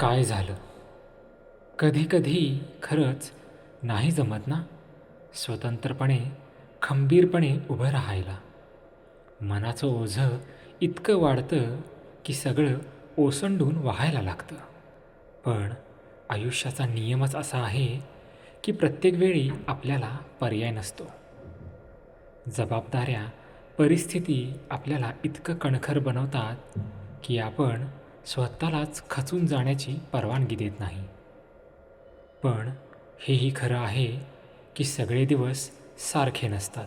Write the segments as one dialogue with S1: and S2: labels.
S1: काय झालं? कधी कधी खरंच नाही जमत ना? स्वतंत्रपणे खंबीरपणे उभं राहायला. मनाचं ओझं इतकं वाढतं की सगळं ओसंडून वाहायला लागतं. पण आयुष्याचा नियमच असा आहे की प्रत्येक वेळी आपल्याला पर्याय नसतो. जबाबदाऱ्या परिस्थिती आपल्याला इतकं कणखर बनवतात की आपण स्वतःलाच खचून जाण्याची परवानगी देत नाही. पण हेही खरं आहे की सगळे दिवस सारखे नसतात.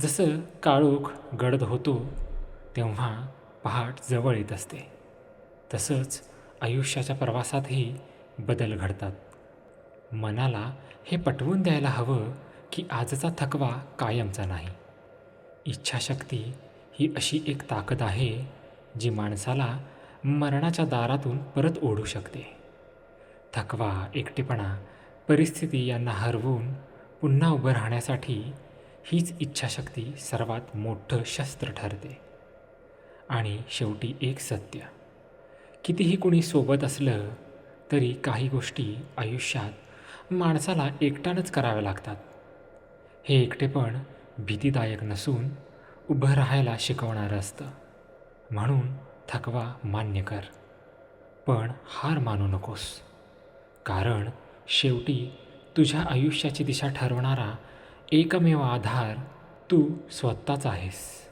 S1: जसं काळोख गडद होतो तेव्हा पहाट जवळ येत असते. तसंच आयुष्याच्या प्रवासातही बदल घडतात. मनाला हे पटवून द्यायला हवं की आजचा थकवा कायमचा नाही. इच्छाशक्ती ही अशी एक ताकद आहे जी माणसाला मरणाच्या दारातून परत ओढू शकते. थकवा एकटेपणा परिस्थिती यांना हरवून पुन्हा उभं राहण्यासाठी हीच इच्छाशक्ती सर्वात मोठं शस्त्र ठरते. आणि शेवटी एक सत्य. कितीही कुणी सोबत असलं तरी काही गोष्टी आयुष्यात माणसाला एकट्यानंच कराव्या लागतात. हे एकटेपण भीतीदायक नसून उभं राहायला शिकवणारं असतं. म्हणून थकवा मान्य कर. पण हार मानू नकोस. कारण शेवटी तुझ्या आयुष्याची दिशा ठरवणारा एकमेव आधार तू स्वतःच आहेस.